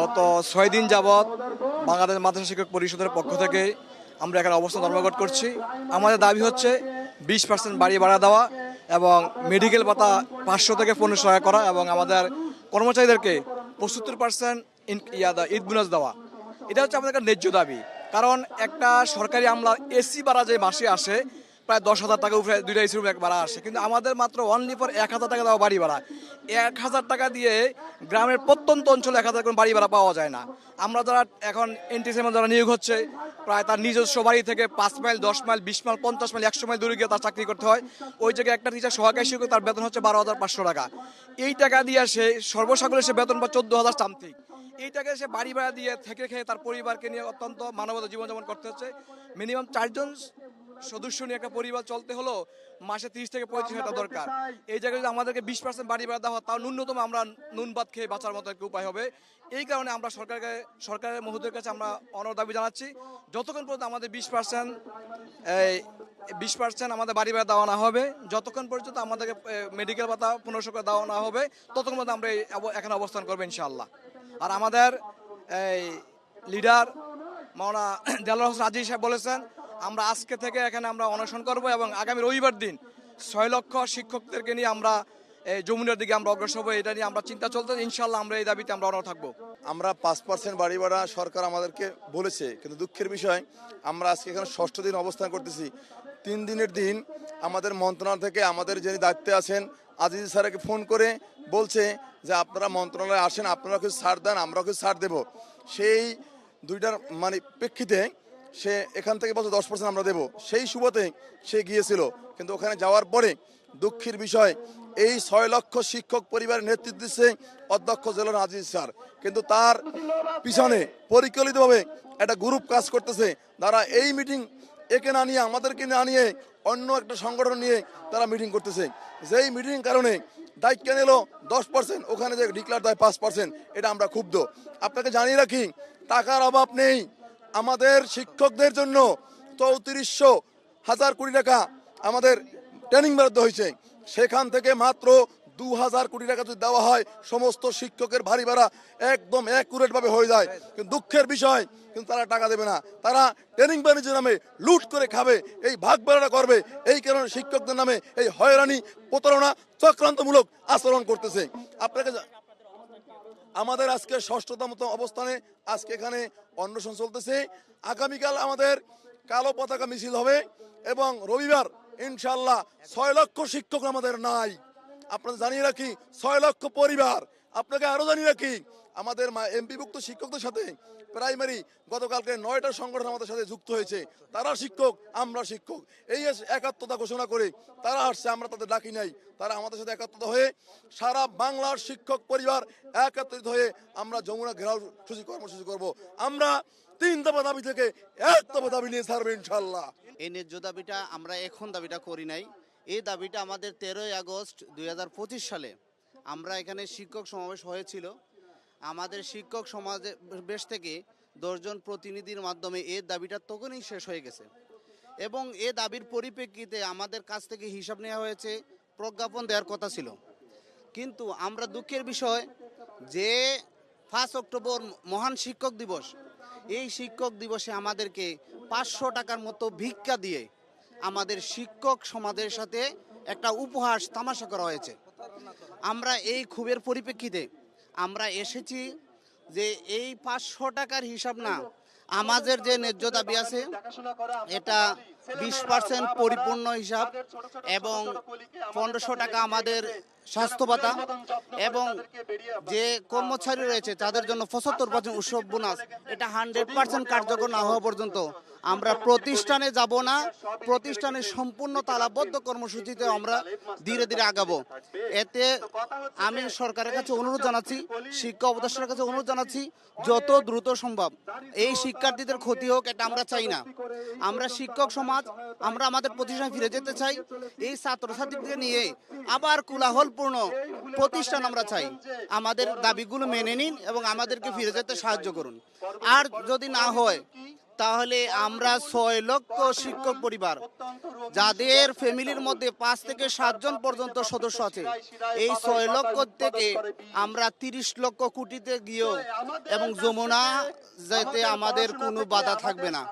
গত ছয় দিন যাবৎ বাংলাদেশ মাদ্রাসা শিক্ষক পরিষদের পক্ষ থেকে আমরা এখানে অবস্থান ধর্মঘট করছি। আমাদের দাবি হচ্ছে বিশ পার্সেন্ট বাড়ি ভাড়া দেওয়া এবং মেডিকেল ভাতা পাঁচশো থেকে পনেরোশো টাকা করা এবং আমাদের কর্মচারীদেরকে পঁচাত্তর পার্সেন্ট ইয়া ঈদ বোনাস দেওয়া। এটা হচ্ছে আমাদের একটা ন্যায্য দাবি। কারণ একটা সরকারি আমলা এসি বাড়া যে মাসে আসে প্রায় দশ হাজার টাকা উপরে দুইটা এসি রুম এক ভাড়া আসে। কিন্তু আমাদের মাত্র অনলি ফর এক হাজার টাকা দেওয়া বাড়ি ভাড়া। এক হাজার টাকা দিয়ে গ্রামের প্রত্যন্ত অঞ্চলে এক হাজার কোনো বাড়ি ভাড়া পাওয়া যায় না। আমরা যারা এখন এনটিসিএম যারা নিয়োগ হচ্ছে, প্রায় তার নিজস্ব বাড়ি থেকে পাঁচ মাইল, দশ মাইল, বিশ মাইল, পঞ্চাশ মাইল, একশো মাইল দূরে গিয়ে তার চাকরি করতে হয়। ওই জায়গায় একটা টিচার সহকারী শিক্ষক, তার বেতন হচ্ছে বারো হাজার পাঁচশো টাকা। এই টাকা দিয়ে সে সর্বসাকলে সে বেতন বা চোদ্দ হাজার সামথিং এই টাকা সে বাড়ি ভাড়া দিয়ে থেকে খেয়ে তার পরিবারকে নিয়ে অত্যন্ত মানবতা জীবনযাপন করতে হচ্ছে। মিনিমাম চারজন সদস্য নিয়ে একটা পরিবার চলতে হলো মাসে তিরিশ থেকে পঁয়ত্রিশ হাজার দরকার। এই জায়গায় যদি আমাদেরকে বিশ পার্সেন্ট বাড়ি ভাড়া দেওয়া হয় তাও ন্যূনতম আমরা নুন ভাত খেয়ে বাঁচার মতো একটা উপায় হবে। এই কারণে আমরা সরকারকে সরকারের মহোদয়ের কাছে আমরা অনর দাবি জানাচ্ছি যতক্ষণ পর্যন্ত আমাদের বিশ পার্সেন্ট এই বিশ পার্সেন্ট আমাদের বাড়ি ভাড়া দেওয়া না হবে যতক্ষণ পর্যন্ত আমাদেরকে মেডিকেল ভাতা পনেরোশো করে দেওয়া না হবে ততক্ষণ পর্যন্ত আমরা এই এখানে অবস্থান করব ইনশাআল্লাহ। আর আমাদের এই লিডার মাওনা দেলার হোসেন রাজি সাহেব বলেছেন আমরা আজকে থেকে এখানে আমরা অনশন করব এবং আগামী রবিবার দিন ছয় লক্ষ শিক্ষকদেরকে নিয়ে আমরা যমুনার দিকে আমরা অগ্রসর হব, এটা নিয়ে আমরা চিন্তা চলতে ইনশাল্লাহ আমরা এই দাবিতে আমরা অনর থাকব। আমরা পাঁচ পার্সেন্ট বাড়ি ভাড়া সরকার আমাদেরকে বলেছে, কিন্তু দুঃখের বিষয়, আমরা আজকে এখানে ষষ্ঠ দিন অবস্থান করতেছি। তিন দিনের দিন আমাদের মন্ত্রণালয় থেকে আমাদের যিনি দায়িত্বে আছেন, আজিজ স্যারকে ফোন করে বলছে যে আপনারা মন্ত্রণালয়ে আসেন, আপনারা কিছু ছাড় দেন, আমরাও কিছু ছাড় দেবো। সেই দুইটার মানে প্রেক্ষিতে সে এখান থেকে বলছে দশ পার্সেন্ট আমরা দেবো। সেই সুবাদে সে গিয়েছিল। কিন্তু ওখানে যাওয়ার পরে দুঃখের বিষয়, এই ছয় লক্ষ শিক্ষক পরিবারের নেতৃত্ব দিচ্ছে অধ্যক্ষ জেলার আজিজ স্যার। কিন্তু তার পিছনে পরিকল্পিতভাবে একটা গ্রুপ কাজ করতেছে। তারা এই মিটিং একে না নিয়ে, আমাদেরকে না নিয়ে, অন্য একটা সংগঠন নিয়ে তারা মিটিং করতেছে। যেই মিটিং কারণে দায়িত্ব নিল দশ পার্সেন্ট ওখানে যে ডিক্লার দেয় পাঁচ পার্সেন্ট এটা আমরা ক্ষুব্ধ। আপনাকে জানিয়ে রাখি, টাকার অভাব নেই। আমাদের শিক্ষকদের জন্য চৌত্রিশশো হাজার কোটি টাকা আমাদের ট্রেনিং বরাদ্দ হয়েছে। সেখান থেকে মাত্র দু হাজার কোটি টাকা যদি দেওয়া হয়, সমস্ত শিক্ষকের ভারী ভাড়া একদম অ্যাকুরেট ভাবে হয়ে যায়। কিন্তু দুঃখের বিষয়, কিন্তু তারা টাকা দেবে না। তারা ট্রেনিং বাণিজ্যের নামে লুট করে খাবে, এই ভাগ ভাড়াটা করবে, এই কারণে শিক্ষকদের নামে এই হয়রানি, প্রতারণা চক্রান্তমূলক আচরণ করতেছে। আপনাকে আমাদের আজকে ষষ্ঠতম অবস্থানে আজকে এখানে অন্বেষণ চলতেছে। আগামীকাল আমাদের কালো পতাকা মিছিল হবে এবং রবিবার ইনশাল্লাহ ছয় লক্ষ শিক্ষক আমাদের নাই। আপনাদের জানিয়ে রাখি, ছয় লক্ষ পরিবার আপনাকে আরও জানিয়ে রাখি, আমাদের এমপিভুক্ত শিক্ষকদের সাথে প্রাইমারি গতকালকে নয়টা সংগঠন আমাদের সাথে যুক্ত হয়েছে। তারা শিক্ষক, আমরা শিক্ষক। এই একাত্মতা ঘোষণা করে তারা আসছে, আমরা তাদের ডাকি নাই। তারা আমাদের সাথে একাত্মতা হয়ে সারা বাংলার শিক্ষক পরিবার একত্রিত হয়ে আমরা যমুনা ঘেরাও সূচি কর্মসূচি করব। আমরা তিন দফা দাবি থেকে এক দফা দাবি নিয়ে ছাড়বো ইনশাল্লাহ এই ন্যায্য দাবিটা আমরা এখন দাবিটা করি নাই। এই দাবিটা আমাদের তেরোই আগস্ট দুই হাজার পঁচিশ সালে আমরা এখানে শিক্ষক সমাবেশ হয়েছিল। আমাদের শিক্ষক সমাজে বেশ থেকে দশজন প্রতিনিধির মাধ্যমে এই দাবিটা তখনই শেষ হয়ে গেছে। এবং এ দাবির পরিপ্রেক্ষিতে আমাদের কাছ থেকে হিসাব নেওয়া হয়েছে, প্রজ্ঞাপন দেওয়ার কথা ছিল। কিন্তু আমরা দুঃখের বিষয় যে ফার্স্ট অক্টোবর মহান শিক্ষক দিবস, এই শিক্ষক দিবসে আমাদেরকে পাঁচশো টাকার মতো ভিক্ষা দিয়ে আমাদের শিক্ষক সমাজের সাথে একটা উপহাস তামাশা করা হয়েছে। আমরা এই ক্ষোভের পরিপ্রেক্ষিতে আমরা এসেছি যে এই পাঁচশো টাকার হিসাব না, আমাদের যে ন্যায্য দাবি আছে, এটা বিশ পার্সেন্ট পরিপূর্ণ হিসাব এবং পনেরোশো টাকা আমাদের স্বাস্থ্য ভাতা এবং যে কর্মচারী রয়েছে তাদের জন্য পঁচাত্তর পার্সেন্ট উৎসব বোনাস এটা হান্ড্রেড পার্সেন্ট কার্যকর না হওয়া পর্যন্ত আমরা প্রতিষ্ঠানে যাব না প্রতিষ্ঠানের সম্পূর্ণ তালাবদ্ধ কর্মসূচিতে আমরা ধীরে ধীরে আগাবো। এতে আমি সরকারের কাছে অনুরোধ জানাচ্ছি শিক্ষা উপদেষ্টার কাছে অনুরোধ জানাচ্ছি যত দ্রুত সম্ভব এই শিক্ষার্থীদের ক্ষতি হোক এটা আমরা চাই না। আমরা শিক্ষক সমাজ আমরা আমাদের প্রতিষ্ঠানে ফিরে যেতে চাই এই ছাত্রছাত্রীদের নিয়ে আবার কোলাহলপূর্ণ প্রতিষ্ঠান আমরা চাই। আমাদের দাবিগুলো মেনে নিন এবং আমাদেরকে ফিরে যেতে সাহায্য করুন। আর যদি না হয় তাহলে আমরা ছয় লক্ষ শিক্ষক পরিবার যাদের ফ্যামিলির মধ্যে পাঁচ থেকে সাতজন পর্যন্ত সদস্য আছে। এই ছয় লক্ষ থেকে আমরা তিরিশ লক্ষ কোটিতে গিয়েও এবং যমুনা যাতে আমাদের কোনো বাধা থাকবে না।